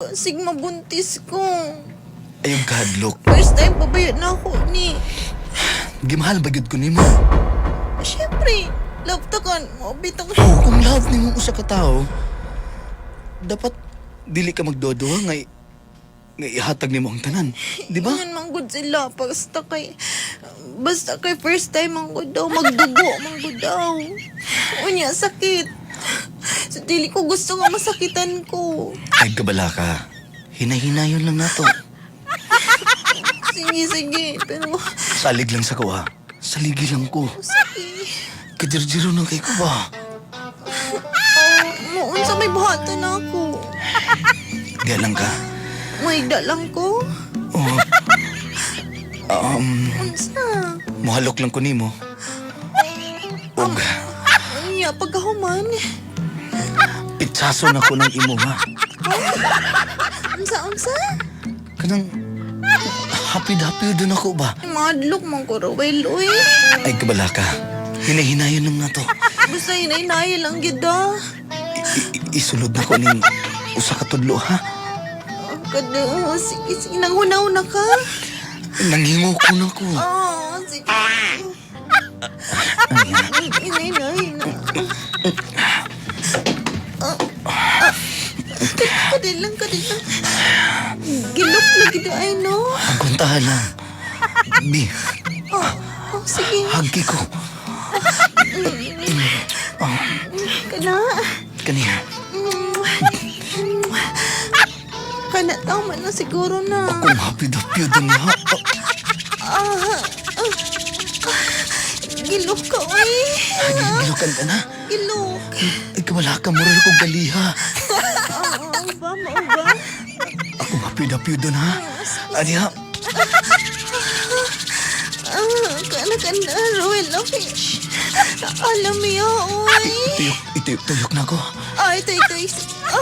Sig mabuntis ko. Ayong kahadlok. First time pabayad na ako ni. Gimahal ba gyud ko nimo? Siyempre, love ta kan. Mabitang Oh, kung love nimo usa ka tao, dapat dili ka magdodoha nga i- nga ihatag nimo ang tanan, di ba? Yan manggod sila. Basta kay... Basta kay first time manggod daw. Magdugo manggod daw. Unya, sakit. Sa dili ko gusto nga masakitan ko. Ay kabala ka. Hinay-hinayon lang nato. Sige, sige. Pero, Salig lang sa kuha. Saligi lang ko. sige. Kadirjiro ng kay ko ba? Muun sa may buhatan na ako. Galang ka. Maigda lang ko. Oh. Um, Unsa? muhalok lang ko nimo. Og Unya, pagkahuman. Pitsaso na ko ng imo ha. Unsa, unsa? Kanang hapid-hapid doon ako ba? Madlok mong ko, Rowel, uy. Ay kabala ka. Hinay-hinayon lang nato. Basta hinay-hinay lang gida. I- isulod na ko ning usa ka tudlo ha. Kada, sige, sige, nanghunaw na ka. Nanghingo ko na ko. Oo, sige. Hinay-hinay na. Kadil lang, kadil lang. Gilok na gida, ay no. Pagkuntahan lang. Bi, Oh, oh, sige. hagi ko. Kana. Kaniya. Kana, tama na siguro na. Hapid-hapid doon ha. Ah, Gilok ka, uy. Gigilukan ka na. Gilok. Ay kabala ka, mura kong galiha. Hapid-hapid doon ha. Ani ha. Ah, kana ka na, Roel, okay. Alam mo yun, uy. Tuyok, ituyok, tuyok na ko. Ay, ito, ito, ito. Ah,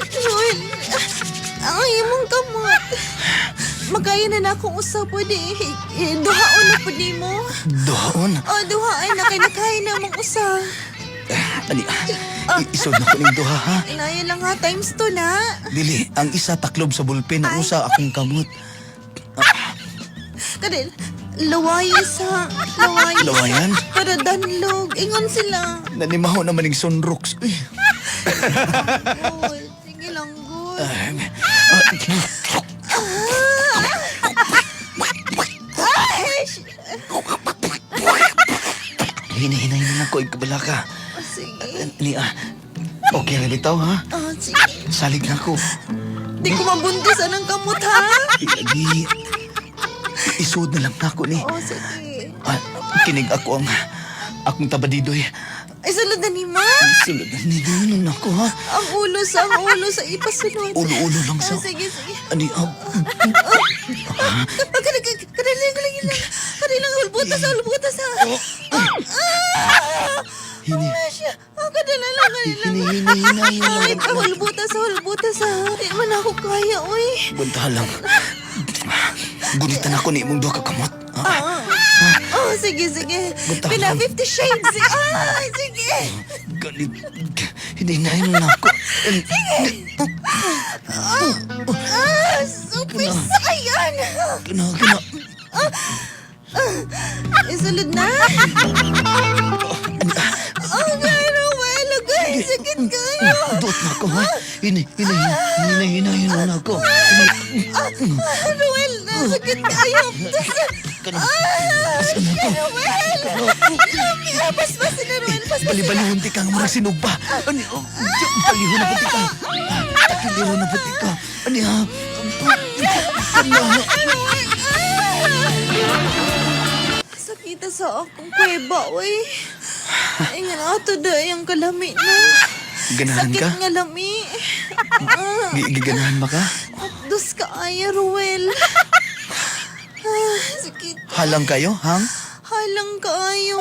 Roel, ay, mong kamot. Magkaya na na akong usap, pwede. eh, Duhaon na po di mo. Doon. Oh, duhaon na kay nakaya na mong usa. Ani, i- isod na ko ning duha ha. Inaya lang ha, times two na. Dili, ang isa taklob sa bulpen, ang usa akong kamot. Kadil, lawayas ha. Lawayas. Lawayan? Para danlog. Ingon sila. Nanimaho naman ning sunrocks. Uy. Good. Sige lang. Ay, ah, Ay, sh- Hinahinay na ako, ikabala ka. Oh, sige. Ni, ah, okay na bitaw ha? Oh, sige. Salig na ako. Di ko mabuntisan ng kamot, ha? Di, isod na lang na ako ni. Oh, sige. Ah, kinig ako ang akong tabadidoy. Ay, salud na ni Ma. Sulod na ni Ganun ako ha. Ang ulo sa, ang ulo sa ipasunod. Ulo-ulo lang sa... Ah, sige, sige. Ani, ah, Ah, Kadali, kadali, kadali lang. Kadali lang, hulbutas, hulbutas, ha? Ah! Hini, siya. Ah, kadali lang, kadali lang. hini-hini-hinay lang Ay, ako. hulbutas, hulbutas, ha? Di man ako kaya, uy. Bunta lang. Gunitan ako ni imong duha ka kamot. Ah, Ah. Oh, sige, sige. Lang. 50 shades. Ah, sige. ganit. Hininayin mo na ako. Ah, super sayan. Gana, gana. Isulod na. Duot na ako ha. Hini, hini, hinahinayin mo na ako. Hini, Ah, Ruel, sakit kayo. gana. Ah, Asan ako? Ruel. Lami, ah, na, Ruel. Paspasin. Bali-balihon ti ka nga marag sinugba. Ani, oh, diyan, balihon na pati ka. Takiliro na pati ka. Ani ha. Kana. Sakita sa akong kuweba, nga na ito da, yung kalami na. Ganahan Sakit ka? nga lami. Gi- Giganahan ba ka? dos ka ay, Ruel. Ah, sakit. Halang kayo, hang? Halang kaayo.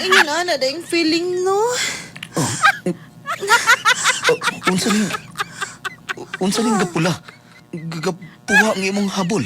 Ingin na na yung feeling, no? Oh, unsa ning unsa ning gapula? Gagapuha ang imong habol.